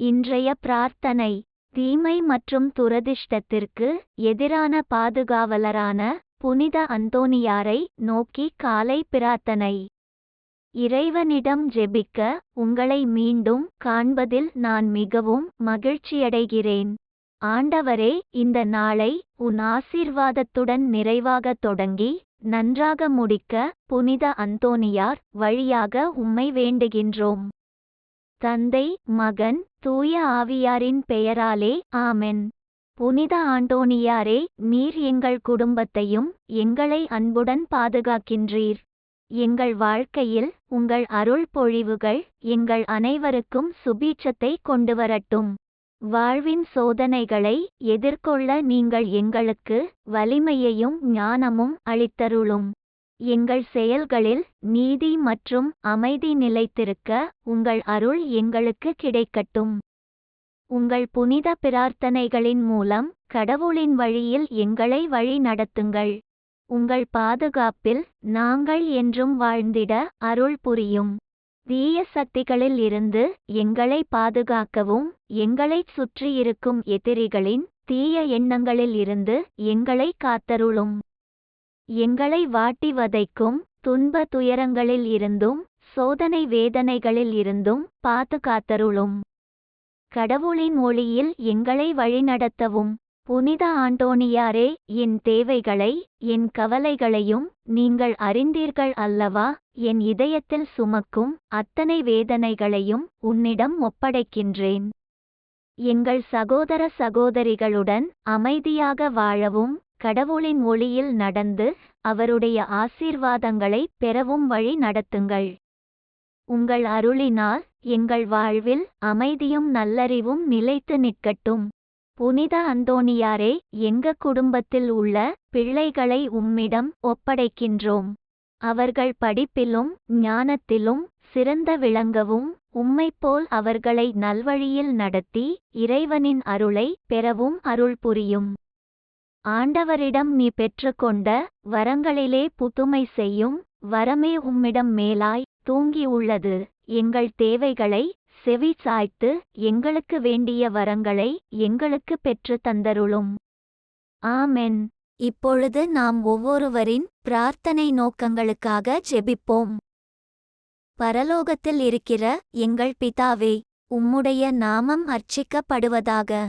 இன்றைய பிரார்த்தனை. தீமை மற்றும் துரதிர்ஷ்டத்திற்கு எதிரான பாதுகாவலரான புனித அந்தோனியாரை நோக்கி காலை பிரார்த்தனை. இறைவனிடம் ஜெபிக்க உங்களை மீண்டும் காண்பதில் நான் மிகவும் மகிழ்ச்சியடைகிறேன். ஆண்டவரே இந்த நாளை உன் ஆசீர்வாதத்துடன் நிறைவாக தொடங்கி நன்றாக முடிக்க புனித அந்தோனியார் வழியாக உம்மை வேண்டுகின்றோம். தந்தை மகன் தூய ஆவியாரின் பெயராலே ஆமென். புனித ஆண்டோனியாரே நீர் எங்கள் குடும்பத்தையும் எங்களை அன்புடன் பாதுகாக்கின்றீர். எங்கள் வாழ்க்கையில் உங்கள் அருள் பொழிவுகள் எங்கள் அனைவருக்கும் சுபீட்சத்தை கொண்டுவரட்டும். வாழ்வின் சோதனைகளை எதிர்கொள்ள நீங்கள் எங்களுக்கு வலிமையையும் ஞானமும் அளித்தருளும். எங்கள் செயல்களில் நீதி மற்றும் அமைதி நிலைத்திருக்க உங்கள் அருள் எங்களுக்கு கிடைக்கட்டும். உங்கள் புனித பிரார்த்தனைகளின் மூலம் கடவுளின் வழியில் எங்களை வழி நடத்துங்கள். உங்கள் பாதுகாப்பில் நாங்கள் என்றும் வாழ்ந்திட அருள் புரியும். தீய சக்திகளில் இருந்து எங்களை பாதுகாக்கவும் எங்களைச் சுற்றியிருக்கும் எதிரிகளின் தீய எண்ணங்களில் இருந்து எங்களை காத்தருளும். எங்களை வாட்டி வதைக்கும் துன்ப துயரங்களில் இருந்தும் சோதனை வேதனைகளில் இருந்தும் பாதுகாத்தருளும் கடவுளின் ஒளியில் எங்களை வழிநடத்தவும். புனித ஆண்டோனியாரே என் தேவைகளை என் கவலைகளையும் நீங்கள் அறிந்தீர்கள் அல்லவா? என் இதயத்தில் சுமக்கும் அத்தனை வேதனைகளையும் உன்னிடம் ஒப்படைக்கின்றேன். எங்கள் சகோதர சகோதரிகளுடன் அமைதியாக வாழவும் கடவுளின் ஒளியில் நடந்து அவருடைய ஆசீர்வாதங்களை பெறவும் வழி நடத்துங்கள். உங்கள் அருளினால் எங்கள் வாழ்வில் அமைதியும் நல்லறிவும் நிலைத்து நிற்கட்டும். புனித அந்தோணியாரே எங்க குடும்பத்தில் உள்ள பிள்ளைகளை உம்மிடம் ஒப்படைக்கின்றோம். அவர்கள் படிப்பிலும் ஞானத்திலும் சிறந்த விளங்கவும் உம்மைப்போல் அவர்களை நல்வழியில் நடத்தி இறைவனின் அருளை பெறவும் அருள் புரியும். ஆண்டவரிடம் நீ பெற்றுக்கொண்ட வரங்களிலே புதுமை செய்யும் வரமே உம்மிடம் மேலாய் தூங்கி உள்ளது. எங்கள் தேவைகளை செவி சாய்த்து எங்களுக்கு வேண்டிய வரங்களை எங்களுக்கு பெற்று தந்தருளும். ஆமென். இப்பொழுது நாம் ஒவ்வொருவரின் பிரார்த்தனை நோக்கங்களுக்காக ஜெபிப்போம். பரலோகத்தில் இருக்கிற எங்கள் பிதாவே உம்முடைய நாமம் அர்ச்சிக்கப்படுவதாக.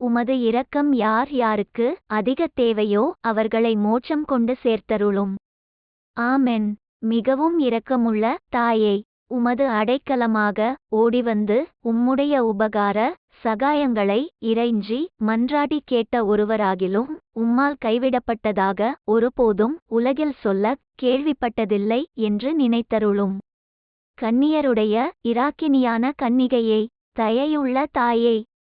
உமது இரக்கம் யார் யாருக்கு அதிக தேவையோ அவர்களை மோட்சம் கொண்டு சேர்த்தருளும். ஆமென். மிகவும் இரக்கமுள்ள தாயே உமது அடைக்கலமாக ஓடிவந்து உம்முடைய உபகார சகாயங்களை இறைஞ்சி மன்றாடி கேட்ட ஒருவராகிலும் உம்மால் கைவிடப்பட்டதாக ஒருபோதும் உலகில் சொல்ல கேள்விப்பட்டதில்லை என்று நினைத்தருளும். கன்னியருடைய இராக்கினியான கன்னிகையே தயையுள்ள தாயே